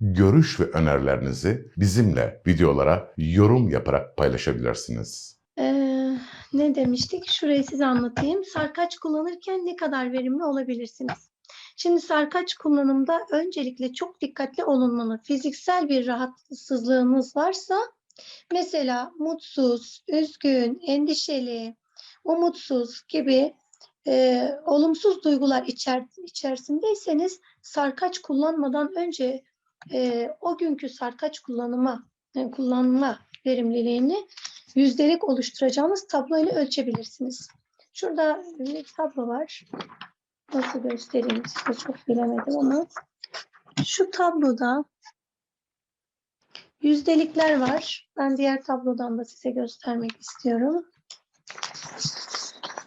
görüş ve önerilerinizi bizimle videolara yorum yaparak paylaşabilirsiniz. Ee, ne demiştik? Şurayı size anlatayım. Sarkaç kullanırken ne kadar verimli olabilirsiniz? Şimdi sarkaç kullanımda öncelikle çok dikkatli olunmalı. Fiziksel bir rahatsızlığınız varsa mesela mutsuz, üzgün, endişeli, umutsuz gibi e, olumsuz duygular içer, içerisindeyseniz sarkaç kullanmadan önce e, o günkü sarkaç kullanıma e, kullanma verimliliğini yüzdelik oluşturacağınız tabloyla ölçebilirsiniz. Şurada bir tablo var. Nasıl göstereyim size çok bilemedim ama. Şu tabloda yüzdelikler var. Ben diğer tablodan da size göstermek istiyorum.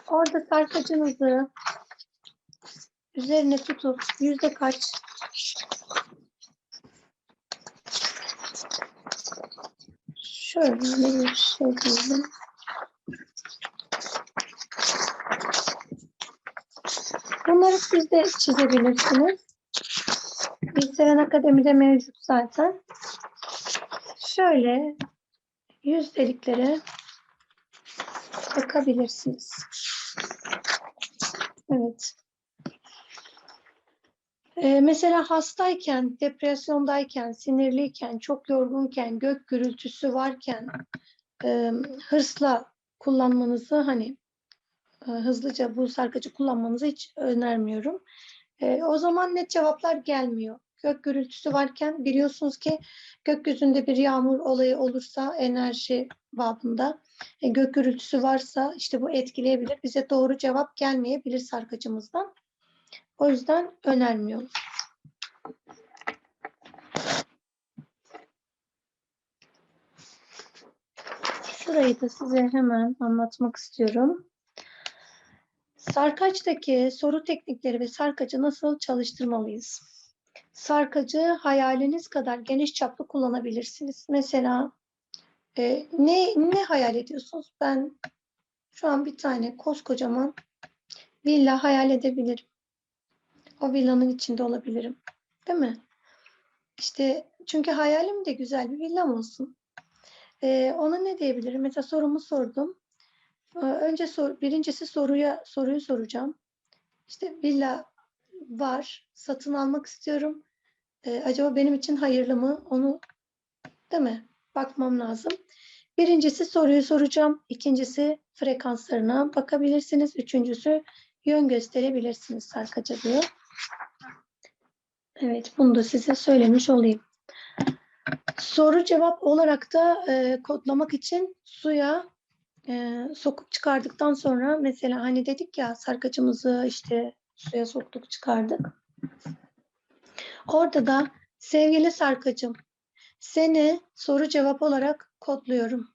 Orada sarkacınızı üzerine tutup yüzde kaç şöyle bir şey diyelim. Bunları siz de çizebilirsiniz. Bilseren Akademi'de mevcut zaten. Şöyle yüzdeliklere bakabilirsiniz. Evet. Ee, mesela hastayken, depresyondayken, sinirliyken, çok yorgunken, gök gürültüsü varken e, hırsla kullanmanızı hani e, hızlıca bu sarkacı kullanmanızı hiç önermiyorum. E, o zaman net cevaplar gelmiyor. Gök gürültüsü varken biliyorsunuz ki gökyüzünde bir yağmur olayı olursa enerji babında e, gök gürültüsü varsa işte bu etkileyebilir. Bize doğru cevap gelmeyebilir sarkacımızdan. O yüzden önermiyorum. Şurayı da size hemen anlatmak istiyorum. Sarkaç'taki soru teknikleri ve sarkacı nasıl çalıştırmalıyız? Sarkacı hayaliniz kadar geniş çaplı kullanabilirsiniz. Mesela e, ne ne hayal ediyorsunuz? Ben şu an bir tane koskocaman villa hayal edebilirim. O villanın içinde olabilirim. Değil mi? İşte çünkü hayalim de güzel bir villam olsun. Ee, ona ne diyebilirim? Mesela sorumu sordum. Ee, önce sor, birincisi soruya soruyu soracağım. İşte villa var, satın almak istiyorum. Ee, acaba benim için hayırlı mı? Onu değil mi? Bakmam lazım. Birincisi soruyu soracağım. İkincisi frekanslarına bakabilirsiniz. Üçüncüsü yön gösterebilirsiniz sarkaca diyor. Evet, bunu da size söylemiş olayım. Soru cevap olarak da e, kodlamak için suya e, sokup çıkardıktan sonra mesela hani dedik ya sarkacımızı işte suya soktuk çıkardık. Orada da sevgili sarkacım seni soru cevap olarak kodluyorum.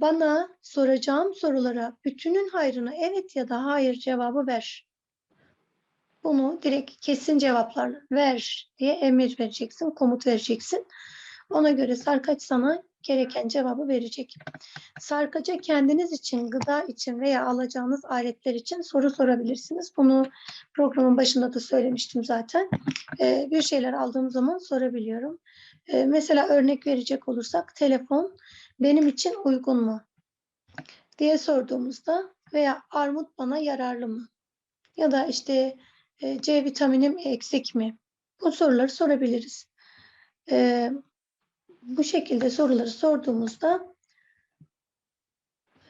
Bana soracağım sorulara bütünün hayrına evet ya da hayır cevabı ver. Bunu direkt kesin cevaplarla ver diye emir vereceksin, komut vereceksin. Ona göre sarkaç sana gereken cevabı verecek. Sarkaca kendiniz için, gıda için veya alacağınız aletler için soru sorabilirsiniz. Bunu programın başında da söylemiştim zaten. Ee, bir şeyler aldığım zaman sorabiliyorum. Ee, mesela örnek verecek olursak telefon benim için uygun mu? diye sorduğumuzda veya armut bana yararlı mı? Ya da işte C vitaminim eksik mi? Bu soruları sorabiliriz. E, bu şekilde soruları sorduğumuzda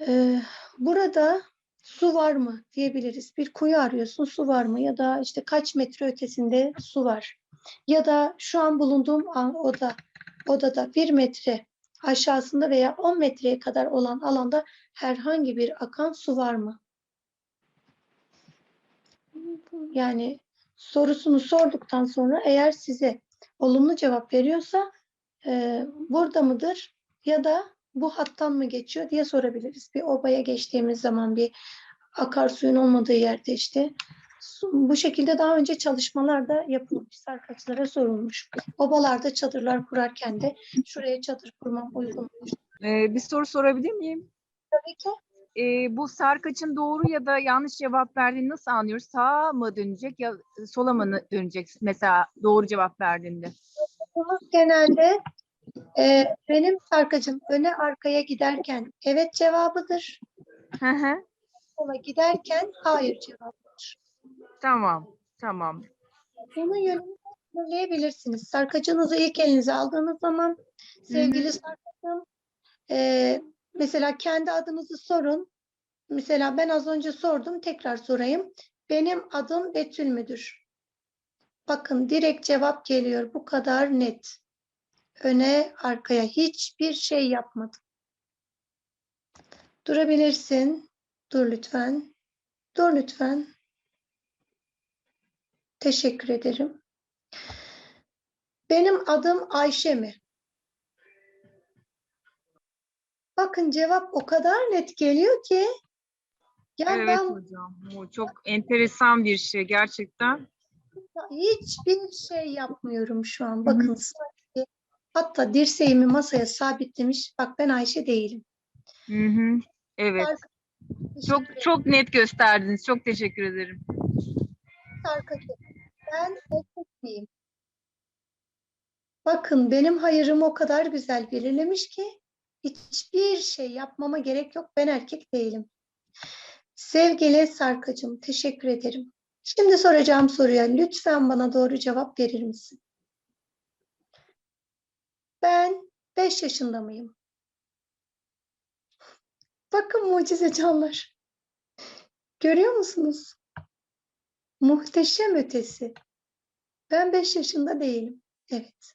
e, burada su var mı diyebiliriz. Bir kuyu arıyorsun su var mı? Ya da işte kaç metre ötesinde su var? Ya da şu an bulunduğum oda odada bir metre aşağısında veya 10 metreye kadar olan alanda herhangi bir akan su var mı? Yani sorusunu sorduktan sonra eğer size olumlu cevap veriyorsa e, burada mıdır ya da bu hattan mı geçiyor diye sorabiliriz. Bir obaya geçtiğimiz zaman bir akarsuyun olmadığı yerde işte bu şekilde daha önce çalışmalar da yapılmış. Sarkaçlara sorulmuş. Obalarda çadırlar kurarken de şuraya çadır kurmam uygun mudur? Ee, bir soru sorabilir miyim? Tabii ki. Ee, bu sarkaçın doğru ya da yanlış cevap verdiğini nasıl anlıyoruz? Sağa mı dönecek ya sola mı dönecek mesela doğru cevap verdiğinde? Genelde e, benim sarkacım öne arkaya giderken evet cevabıdır. Hı hı. Sola giderken hayır cevabıdır. Tamam, tamam. Bunun yönünü belirleyebilirsiniz. Sarkacınızı ilk elinize aldığınız zaman sevgili sarkacım e, mesela kendi adınızı sorun. Mesela ben az önce sordum tekrar sorayım. Benim adım Betül müdür? Bakın direkt cevap geliyor. Bu kadar net. Öne arkaya hiçbir şey yapmadım. Durabilirsin. Dur lütfen. Dur lütfen. Teşekkür ederim. Benim adım Ayşe mi? Bakın cevap o kadar net geliyor ki ya Evet ben hocam. Bu çok enteresan bir şey gerçekten. hiçbir şey yapmıyorum şu an. Bakın sadece hatta dirseğimi masaya sabitlemiş. Bak ben Ayşe değilim. Hı hı. Evet. Çok çok net gösterdiniz. Çok teşekkür ederim. Ben? Bakın benim hayırım o kadar güzel belirlemiş ki hiçbir şey yapmama gerek yok. Ben erkek değilim. Sevgili Sarkacığım, teşekkür ederim. Şimdi soracağım soruya lütfen bana doğru cevap verir misin? Ben 5 yaşında mıyım? Bakın mucize canlar. Görüyor musunuz? Muhteşem ötesi. Ben 5 yaşında değilim. Evet.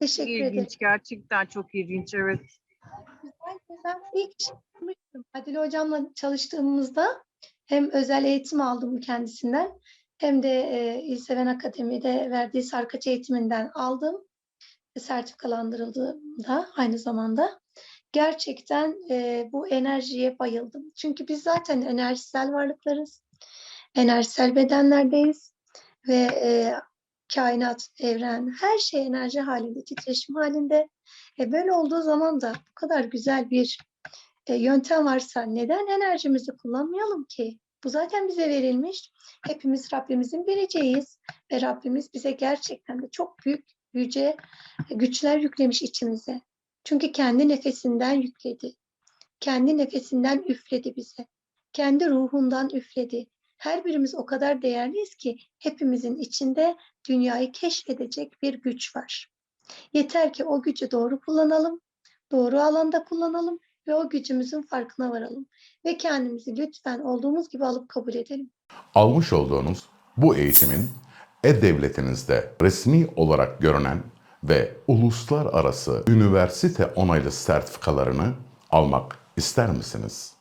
Teşekkür ederim. ilginç. Gerçekten çok ilginç. Evet. Ben, ben ilk çalışmıştım. Adile hocamla çalıştığımızda hem özel eğitim aldım kendisinden hem de e, İlseven Akademi'de verdiği sarkaç eğitiminden aldım. Sertifikalandırıldığımda aynı zamanda. Gerçekten e, bu enerjiye bayıldım. Çünkü biz zaten enerjisel varlıklarız. Enerjisel bedenlerdeyiz. Ve e, kainat, evren, her şey enerji halinde, titreşim halinde. E böyle olduğu zaman da bu kadar güzel bir e, yöntem varsa neden enerjimizi kullanmayalım ki? Bu zaten bize verilmiş. Hepimiz Rabbimizin bireceğiz ve Rabbimiz bize gerçekten de çok büyük yüce güçler yüklemiş içimize. Çünkü kendi nefesinden yükledi. Kendi nefesinden üfledi bize. Kendi ruhundan üfledi. Her birimiz o kadar değerliyiz ki hepimizin içinde dünyayı keşfedecek bir güç var. Yeter ki o gücü doğru kullanalım, doğru alanda kullanalım ve o gücümüzün farkına varalım. Ve kendimizi lütfen olduğumuz gibi alıp kabul edelim. Almış olduğunuz bu eğitimin e-devletinizde resmi olarak görünen ve uluslararası üniversite onaylı sertifikalarını almak ister misiniz?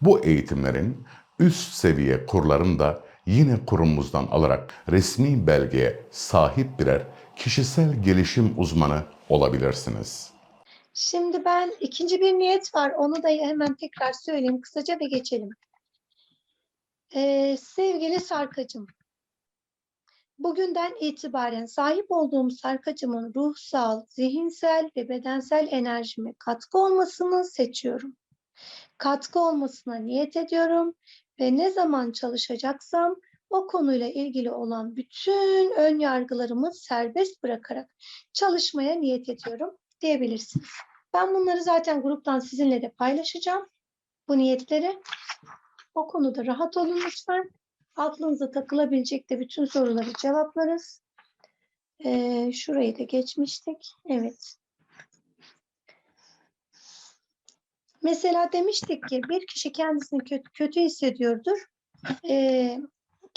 Bu eğitimlerin üst seviye kurlarını da yine kurumumuzdan alarak resmi belgeye sahip birer kişisel gelişim uzmanı olabilirsiniz. Şimdi ben ikinci bir niyet var. Onu da hemen tekrar söyleyeyim kısaca ve geçelim. Ee, sevgili Sarkacım, bugünden itibaren sahip olduğum Sarkacımın ruhsal, zihinsel ve bedensel enerjime katkı olmasını seçiyorum. Katkı olmasına niyet ediyorum ve ne zaman çalışacaksam o konuyla ilgili olan bütün ön yargılarımı serbest bırakarak çalışmaya niyet ediyorum diyebilirsiniz. Ben bunları zaten gruptan sizinle de paylaşacağım. Bu niyetleri. O konuda rahat olun lütfen. Aklınıza takılabilecek de bütün soruları cevaplarız. Ee, şurayı da geçmiştik. Evet. Mesela demiştik ki bir kişi kendisini kötü, kötü hissediyordur. Ee,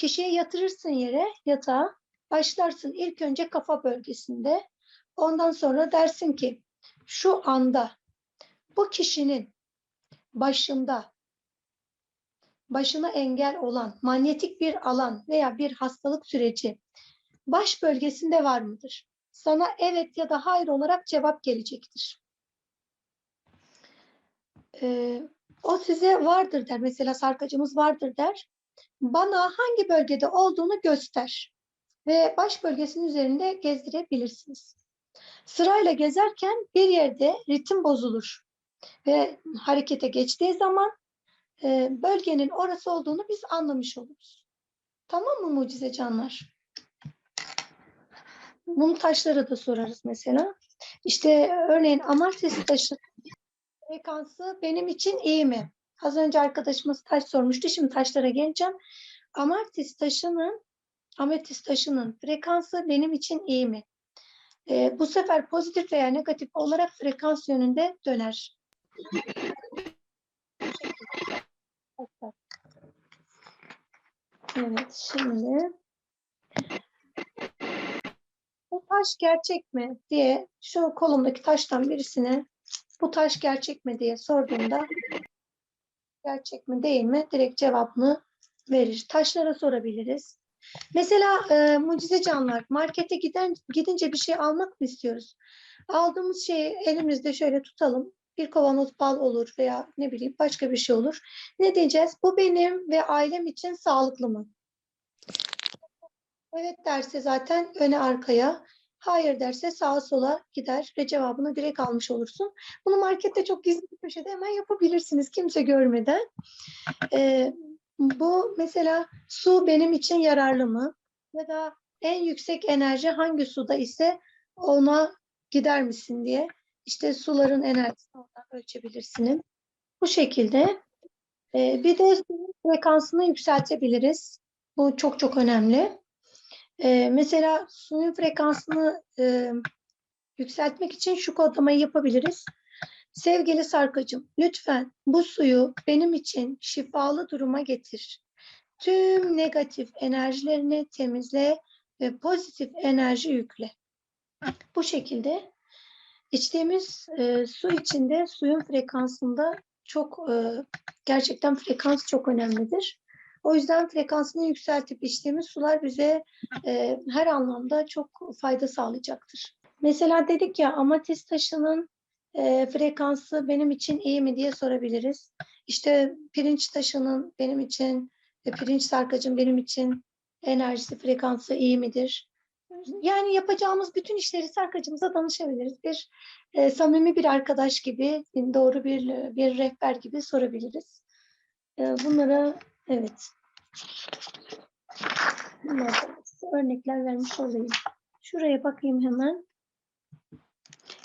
kişiyi yatırırsın yere, yatağa. Başlarsın ilk önce kafa bölgesinde. Ondan sonra dersin ki şu anda bu kişinin başında başına engel olan manyetik bir alan veya bir hastalık süreci baş bölgesinde var mıdır? Sana evet ya da hayır olarak cevap gelecektir. Ee, o size vardır der. Mesela sarkacımız vardır der. Bana hangi bölgede olduğunu göster. Ve baş bölgesinin üzerinde gezdirebilirsiniz. Sırayla gezerken bir yerde ritim bozulur. Ve harekete geçtiği zaman e, bölgenin orası olduğunu biz anlamış oluruz. Tamam mı mucize canlar? Bunu taşlara da sorarız mesela. İşte örneğin amartesi taşı frekansı benim için iyi mi? Az önce arkadaşımız taş sormuştu. Şimdi taşlara geleceğim. Amartis taşının ametis taşının frekansı benim için iyi mi? Ee, bu sefer pozitif veya negatif olarak frekans yönünde döner. Evet, şimdi bu taş gerçek mi diye şu kolumdaki taştan birisine bu taş gerçek mi diye sorduğumda gerçek mi değil mi direkt cevabını verir. Taşlara sorabiliriz. Mesela e, mucize canlar markete giden gidince bir şey almak mı istiyoruz? Aldığımız şeyi elimizde şöyle tutalım. Bir kavanoz bal olur veya ne bileyim başka bir şey olur. Ne diyeceğiz? Bu benim ve ailem için sağlıklı mı? Evet derse zaten öne arkaya, hayır derse sağa sola gider ve cevabını direkt almış olursun. Bunu markette çok gizli bir köşede hemen yapabilirsiniz kimse görmeden. Ee, bu mesela su benim için yararlı mı? Ya da en yüksek enerji hangi suda ise ona gider misin diye. İşte suların enerjisini oradan ölçebilirsiniz. Bu şekilde. Ee, bir de suyun frekansını yükseltebiliriz. Bu çok çok önemli. Ee, mesela suyun frekansını e, yükseltmek için şu kodlamayı yapabiliriz. Sevgili Sarkacığım, lütfen bu suyu benim için şifalı duruma getir. Tüm negatif enerjilerini temizle ve pozitif enerji yükle. Bu şekilde içtiğimiz e, su içinde suyun frekansında çok e, gerçekten frekans çok önemlidir. O yüzden frekansını yükseltip içtiğimiz sular bize e, her anlamda çok fayda sağlayacaktır. Mesela dedik ya amatist taşının e, frekansı benim için iyi mi diye sorabiliriz. İşte pirinç taşının benim için, e, pirinç sarkacın benim için enerjisi, frekansı iyi midir? Yani yapacağımız bütün işleri sarkacımıza danışabiliriz. Bir e, samimi bir arkadaş gibi, doğru bir bir rehber gibi sorabiliriz. E, bunlara evet. Örnekler vermiş olayım. Şuraya bakayım hemen.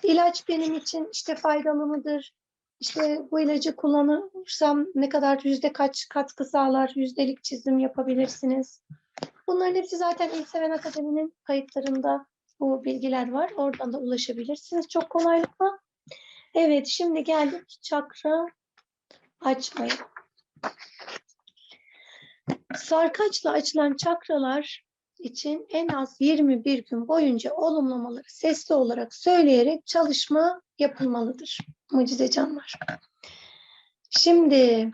İlaç benim için işte faydalı mıdır? İşte bu ilacı kullanırsam ne kadar yüzde kaç katkı sağlar? Yüzdelik çizim yapabilirsiniz. Bunların hepsi zaten İlseven Akademi'nin kayıtlarında bu bilgiler var. Oradan da ulaşabilirsiniz çok kolaylıkla. Evet şimdi geldik çakra açmaya. Sarkaçla açılan çakralar için en az 21 gün boyunca olumlamaları sesli olarak söyleyerek çalışma yapılmalıdır. Mucize canlar. Şimdi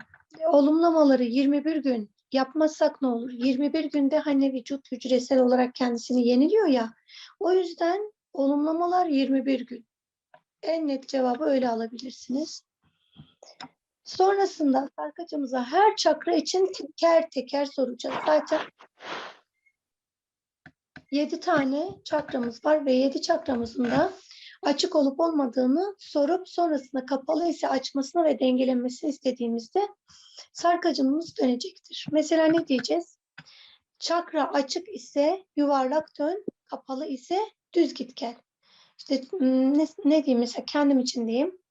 olumlamaları 21 gün yapmazsak ne olur? 21 günde hani vücut hücresel olarak kendisini yeniliyor ya. O yüzden olumlamalar 21 gün. En net cevabı öyle alabilirsiniz. Sonrasında sarkacımıza her çakra için teker teker soracağız. Zaten 7 tane çakramız var ve 7 çakramızın da açık olup olmadığını sorup sonrasında kapalı ise açmasını ve dengelenmesini istediğimizde sarkacımız dönecektir. Mesela ne diyeceğiz? Çakra açık ise yuvarlak dön, kapalı ise düz git gel. İşte ne, ne diyeyim mesela kendim için diyeyim.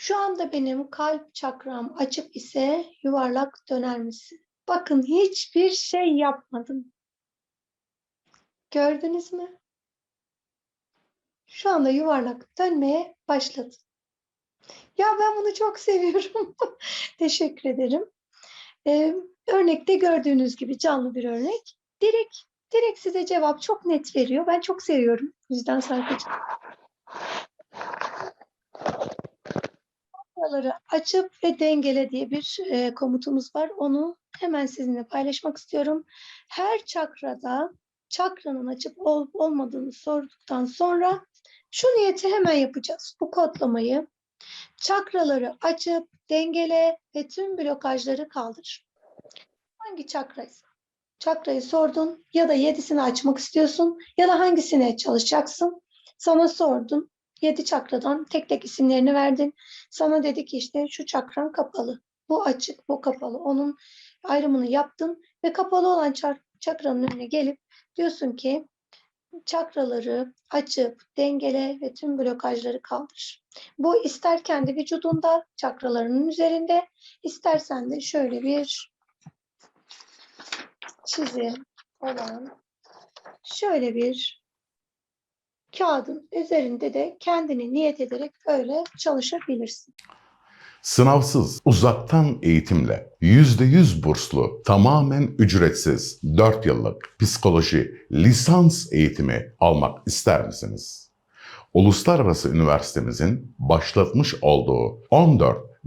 Şu anda benim kalp çakram açık ise yuvarlak döner misin? Bakın hiçbir şey yapmadım. Gördünüz mü? Şu anda yuvarlak dönmeye başladı. Ya ben bunu çok seviyorum. Teşekkür ederim. Ee, örnekte gördüğünüz gibi canlı bir örnek. Direkt, direkt size cevap çok net veriyor. Ben çok seviyorum. O yüzden sarkacağım. Çakraları açıp ve dengele diye bir e, komutumuz var. Onu hemen sizinle paylaşmak istiyorum. Her çakrada çakranın açıp olup olmadığını sorduktan sonra şu niyeti hemen yapacağız. Bu kodlamayı çakraları açıp dengele ve tüm blokajları kaldır. Hangi çakraysa. Çakrayı sordun ya da yedisini açmak istiyorsun ya da hangisine çalışacaksın. Sana sordum. Yedi çakradan tek tek isimlerini verdin. Sana dedi ki işte şu çakran kapalı. Bu açık, bu kapalı. Onun ayrımını yaptın ve kapalı olan çak- çakranın önüne gelip diyorsun ki çakraları açıp dengele ve tüm blokajları kaldır. Bu ister kendi vücudunda çakralarının üzerinde istersen de şöyle bir çizim olan şöyle bir kağıdın üzerinde de kendini niyet ederek böyle çalışabilirsin. Sınavsız, uzaktan eğitimle %100 burslu, tamamen ücretsiz 4 yıllık psikoloji lisans eğitimi almak ister misiniz? Uluslararası Üniversitemizin başlatmış olduğu 14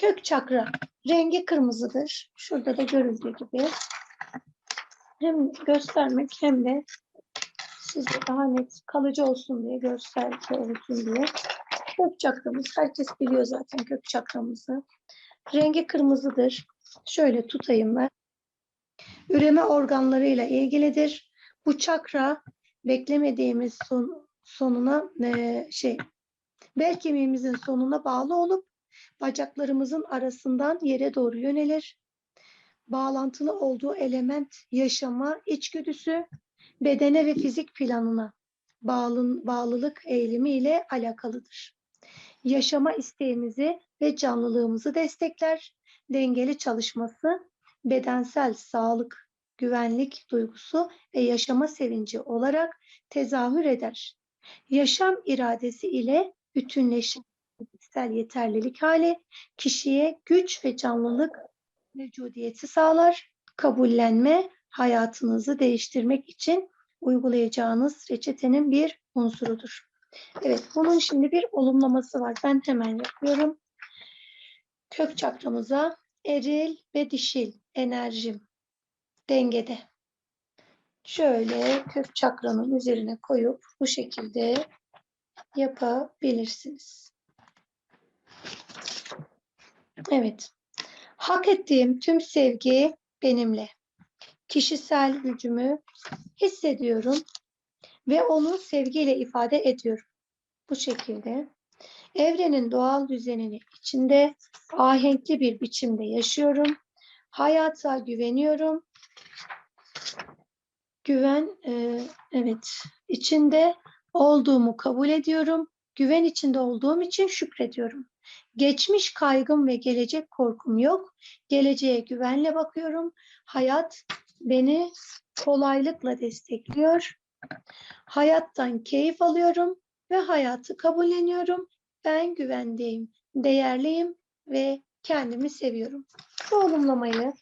kök çakra rengi kırmızıdır. Şurada da görüldüğü gibi. Hem göstermek hem de size daha net kalıcı olsun diye gösterge olsun diye. Kök çakramız herkes biliyor zaten kök çakramızı. Rengi kırmızıdır. Şöyle tutayım ben. Üreme organlarıyla ilgilidir. Bu çakra beklemediğimiz son, sonuna eee, şey bel kemiğimizin sonuna bağlı olup bacaklarımızın arasından yere doğru yönelir. Bağlantılı olduğu element yaşama içgüdüsü, bedene ve fizik planına bağlı, bağlılık eğilimi ile alakalıdır. Yaşama isteğimizi ve canlılığımızı destekler. Dengeli çalışması, bedensel sağlık, güvenlik duygusu ve yaşama sevinci olarak tezahür eder. Yaşam iradesi ile bütünleşen fiziksel yeterlilik hali kişiye güç ve canlılık mevcudiyeti sağlar. Kabullenme hayatınızı değiştirmek için uygulayacağınız reçetenin bir unsurudur. Evet, bunun şimdi bir olumlaması var. Ben hemen yapıyorum. Kök çakramıza eril ve dişil enerjim dengede. Şöyle kök çakranın üzerine koyup bu şekilde yapabilirsiniz. Evet. Hak ettiğim tüm sevgi benimle. Kişisel gücümü hissediyorum ve onu sevgiyle ifade ediyorum. Bu şekilde evrenin doğal düzenini içinde ahenkli bir biçimde yaşıyorum. Hayata güveniyorum. Güven, e, evet, içinde olduğumu kabul ediyorum. Güven içinde olduğum için şükrediyorum. Geçmiş kaygım ve gelecek korkum yok. Geleceğe güvenle bakıyorum. Hayat beni kolaylıkla destekliyor. Hayattan keyif alıyorum ve hayatı kabulleniyorum. Ben güvendeyim, değerliyim ve kendimi seviyorum. Bu olumlamayı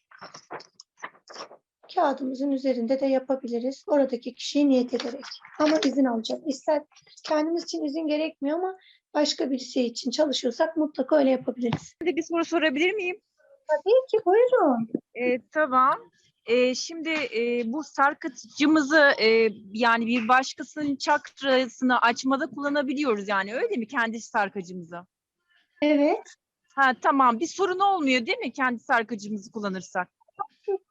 kağıdımızın üzerinde de yapabiliriz. Oradaki kişiyi niyet ederek. Ama izin alacağız. İster kendimiz için izin gerekmiyor ama başka birisi için çalışıyorsak mutlaka öyle yapabiliriz. Şimdi bir soru sorabilir miyim? Tabii ki buyurun. Ee, tamam. Ee, şimdi e, bu sarkıtıcımızı e, yani bir başkasının çakrasını açmada kullanabiliyoruz yani öyle mi kendi sarkacımızı? Evet. Ha tamam bir sorun olmuyor değil mi kendi sarkacımızı kullanırsak?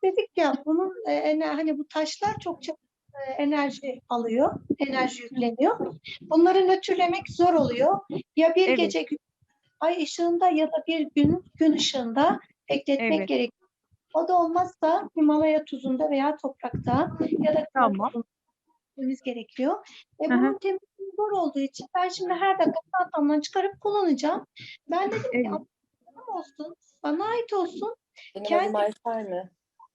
Dedik ya bunun e, hani bu taşlar çok çok enerji alıyor, enerji yükleniyor. Bunları nötrlemek zor oluyor. Ya bir Evet. gece ay ışığında ya da bir gün gün ışığında bekletmek Evet. gerekiyor. O da olmazsa Himalaya tuzunda veya toprakta ya da Tamam. temizlememiz gerekiyor. E, hı. bunun temizliği zor olduğu için ben şimdi her dakika çantamdan çıkarıp kullanacağım. Ben dedim ki Evet. "Ama olsun, bana ait olsun. Benim Kendi- adım Ayfer mi?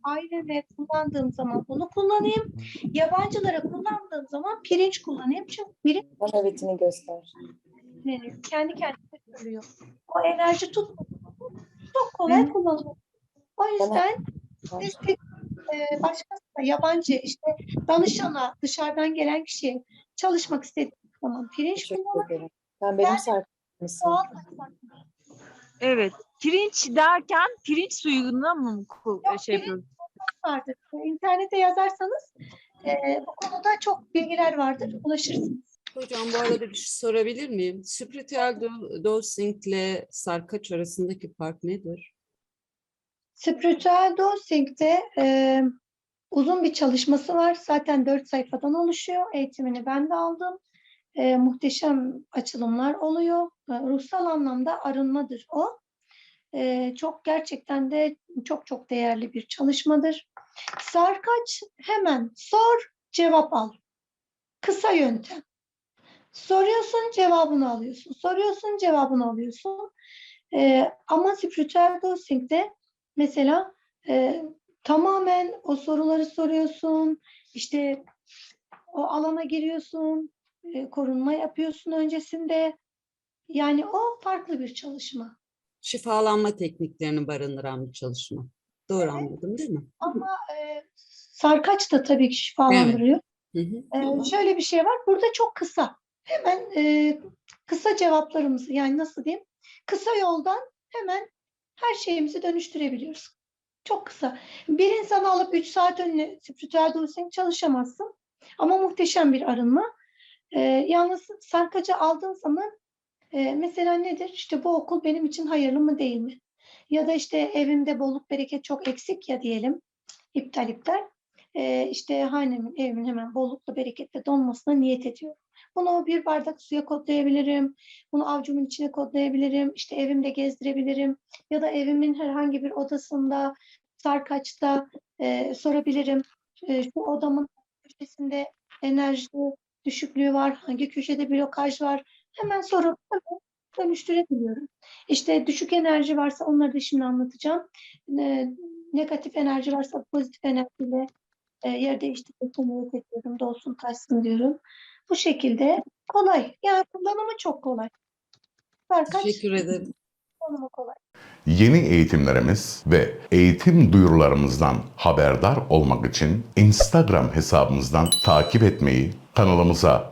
Aileme kullandığım zaman bunu kullanayım. Yabancılara kullandığım zaman pirinç kullanayım. Çünkü pirinç Bana göster. kendi kendine söylüyor. O enerji tutmadı. Çok kolay kullanılıyor. O yüzden biz bir e, başkasına, yabancı işte danışana, dışarıdan gelen kişiye çalışmak istediğimiz zaman pirinç Teşekkür ederim. Sen benim sarkımsın. doğal Evet. Pirinç derken pirinç suyuna mı Yok, şey pirinç- yapıyoruz? vardır. İnternete yazarsanız e, bu konuda çok bilgiler vardır. Ulaşırsınız. Hocam bu arada bir şey sorabilir miyim? Spiritüel do- dosing ile sarkaç arasındaki fark nedir? Spiritüel Dosing'de e, uzun bir çalışması var. Zaten dört sayfadan oluşuyor. Eğitimini ben de aldım. E, muhteşem açılımlar oluyor. E, ruhsal anlamda arınmadır o. E, çok gerçekten de çok çok değerli bir çalışmadır. Sarkaç hemen sor, cevap al. Kısa yöntem. Soruyorsun, cevabını alıyorsun. Soruyorsun, cevabını alıyorsun. E, ama spiritüel dosing'de Mesela e, tamamen o soruları soruyorsun, işte o alana giriyorsun, e, korunma yapıyorsun öncesinde. Yani o farklı bir çalışma. Şifalanma tekniklerini barındıran bir çalışma. Doğru anladım değil mi? Ama e, sarkaç da tabii ki şifalandırıyor. Hı hı. E, şöyle bir şey var, burada çok kısa. Hemen e, kısa cevaplarımızı yani nasıl diyeyim? Kısa yoldan hemen her şeyimizi dönüştürebiliyoruz. Çok kısa. Bir insanı alıp 3 saat önüne spiritüel dosing çalışamazsın. Ama muhteşem bir arınma. E, yalnız sarkacı aldığın zaman e, mesela nedir? İşte bu okul benim için hayırlı mı değil mi? Ya da işte evimde bolluk bereket çok eksik ya diyelim. İptal iptal. E, işte hanemin, evimin hemen bollukla bereketle donmasına niyet ediyorum. Bunu bir bardak suya kodlayabilirim. Bunu avcumun içine kodlayabilirim. İşte evimde gezdirebilirim. Ya da evimin herhangi bir odasında, sarkaçta e, sorabilirim. E, şu odamın köşesinde enerji düşüklüğü var. Hangi köşede blokaj var? Hemen sorup dönüştürebiliyorum. İşte düşük enerji varsa onları da şimdi anlatacağım. E, negatif enerji varsa pozitif enerjiyle e, yer değiştirmek niyet ediyorum. Dolsun taşsın diyorum. Bu şekilde kolay. Yani kullanımı çok kolay. Teşekkür ederim. Yeni eğitimlerimiz ve eğitim duyurularımızdan haberdar olmak için Instagram hesabımızdan takip etmeyi, kanalımıza